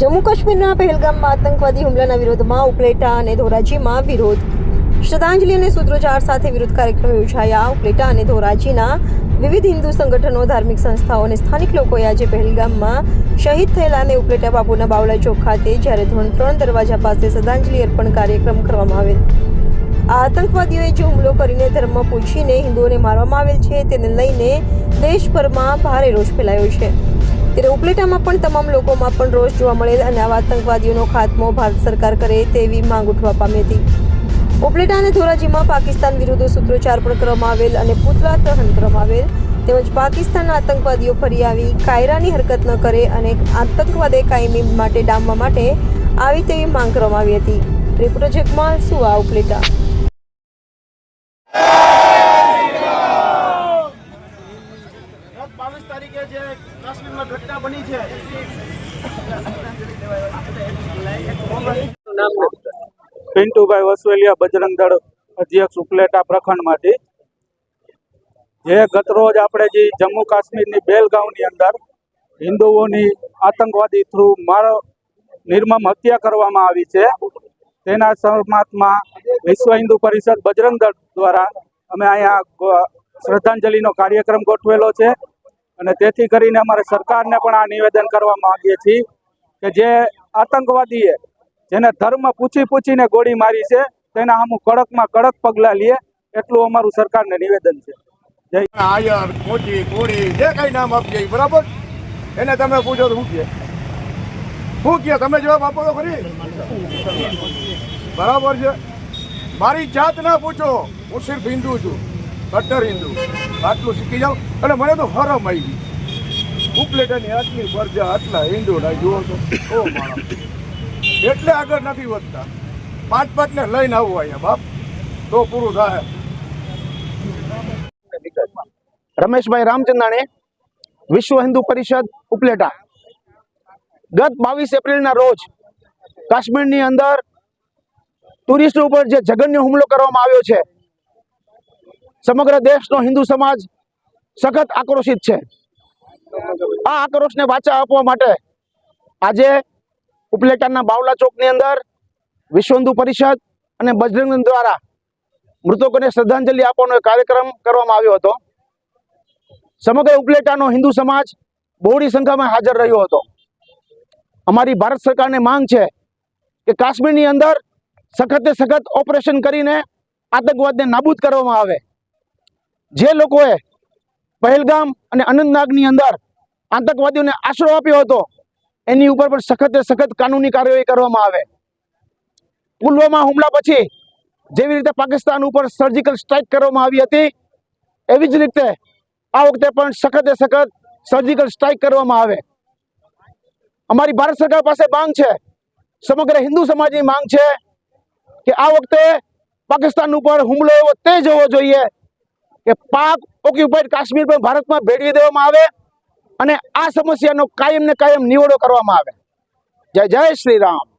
જમ્મુ કાશ્મીરના પહેલગામમાં આતંકવાદી હુમલાના વિરોધમાં ઉપલેટા અને ધોરાજીમાં વિરોધ. શ્રદ્ધાંજલિ અને સૂત્રોચ્ચાર સાથે વિરોધ કાર્યક્રમ યોજાયા. ઉપલેટા અને ધોરાજીના વિવિધ હિન્દુ સંગઠનો, ધાર્મિક સંસ્થાઓ અને સ્થાનિક લોકોએ આજે પહેલગામમાં શહીદ થયેલા અને ઉપલેટા બાપુના બાવળા ચોક ખાતે જ્યારે ધોરણ ત્રણ દરવાજા પાસે શ્રદ્ધાંજલિ અર્પણ કાર્યક્રમ કરવામાં આવેલ. આ આતંકવાદીઓએ જે હુમલો કરીને ધર્મ પૂછીને હિન્દુઓને મારવામાં આવેલ છે, તેને લઈને દેશભરમાં ભારે રોષ ફેલાયો છે. ત્યારે ઉપલેટામાં પણ તમામ લોકોમાં પણ રોષ જોવા મળેલ અને આવા આતંકવાદીઓનો ખાત્મો ભારત સરકાર કરે તેવી માંગ ઉઠવા પામી હતી. ઉપલેટા અને ધોરાજીમાં પાકિસ્તાન વિરુદ્ધ સૂત્રોચ્ચાર પણ કરવામાં આવેલ અને પૂતળા દહન કરવામાં આવેલ. તેમજ પાકિસ્તાનના આતંકવાદીઓ ફરી આવી કાયરાની હરકત ન કરે અને આતંકવાદે કાયમી માટે ડામવા માટે આવી તેવી માંગ કરવામાં આવી હતી. શું સુવા ઉપલેટા ગત બાવીસ તારીખે જે કાશ્મીરમાં પિન્ટુભાઈ વસવેલિયા બજરંગ દળ અધ્યક્ષ ઉપલેટા પ્રખંડમાંથી. જે ગતરોજ આપણે જે જમ્મુ કાશ્મીરની બેલગાંવની અંદર હિન્દુઓની આતંકવાદી થ્રુ મારો નિર્મમ હત્યા કરવામાં આવી છે. તેના સમાત્મા વિશ્વ હિન્દુ પરિષદ બજરંગ દળ દ્વારા અમે અહીંયા શ્રદ્ધાંજલિનો કાર્યક્રમ ગોઠવેલો છે. અને તેથી કરીને અમારે સરકારને પણ આ નિવેદન કરવા માંગીએ છીએ કે જે આતંકવાદીએ જેને ધર્મ પૂછી પૂછીને ગોળી મારી છે, તેના સામું કડકમાં કડક પગલાં લે, એટલું અમારું સરકારને નિવેદન છે. આયર કોચી કોળી જે કઈ નામ આપીએ બરાબર? એને તમે પૂછો શું કહે? શું કહે? તમે જવાબ આપો તો ખરી. બરાબર છે? મારી જાત ના પૂછો. હું સિર્ફ હિન્દુ છું. કટ્ટર હિન્દુ આટલું શીખી જાઓ. અને મને તો હરમ આવી ગઈ. ઉપલેટાની આટલી ફરજા આટલા હિન્દુ ના જુઓ તો. ઓ એટલે આગળ નથી વધતા. પાંચ પાંચ ને લઈને આવવું અહીંયા, બાપ. તો પૂરું થાય. રમેશભાઈ રામચંદાણી, વિશ્વ હિન્દુ પરિષદ, ઉપલેટા. ગત બાવીસ એપ્રિલના રોજ કાશ્મીરની અંદર ટુરિસ્ટ ઉપર જે જઘન્ય હુમલો કરવામાં આવ્યો છે સમગ્ર દેશનો હિન્દુ સમાજ સખત આક્રોશિત છે. આ આક્રોશને વાચા આપવા માટે આજે ઉપલેટાના બાવલા ચોકની અંદર વિશ્વંદુ પરિષદ અને બજરંગ દ્વારા મૃતકોને શ્રદ્ધાંજલિ આપવાનો કાર્યક્રમ કરવામાં આવ્યો હતો. સમગ્ર ઉપલેટાનો હિન્દુ સમાજ બહોળી સંખ્યામાં હાજર રહ્યો હતો. અમારી ભારત સરકારને માંગ છે કે કાશ્મીરની અંદર સખતે સખત ઓપરેશન કરીને આતંકવાદને નાબૂદ કરવામાં આવે. જે લોકોએ પહેલગામ અને અનંતનાગની અંદર આતંકવાદીઓને આશરો આપ્યો હતો, એની ઉપર પણ સખતે સખત કાનૂની કાર્યવાહી કરવામાં આવે. પુલવામા હુમલા પછી જેવી રીતે પાકિસ્તાન ઉપર સર્જિકલ સ્ટ્રાઇક કરવામાં આવી હતી, એવી જ રીતે આ વખતે પણ સખતે સખત સર્જિકલ સ્ટ્રાઇક કરવામાં આવે. અમારી ભારત સરકાર પાસે માંગ છે, સમગ્ર હિન્દુ સમાજની માંગ છે કે આ વખતે પાકિસ્તાન ઉપર હુમલો એવો તેજ હોવો જોઈએ કે પાક ઓક્યુપાઈડ કાશ્મીર પણ ભારતમાં ભેળવી દેવામાં આવે અને આ સમસ્યાનો કાયમ ને કાયમ નિવડો કરવામાં આવે. જય જય શ્રી રામ.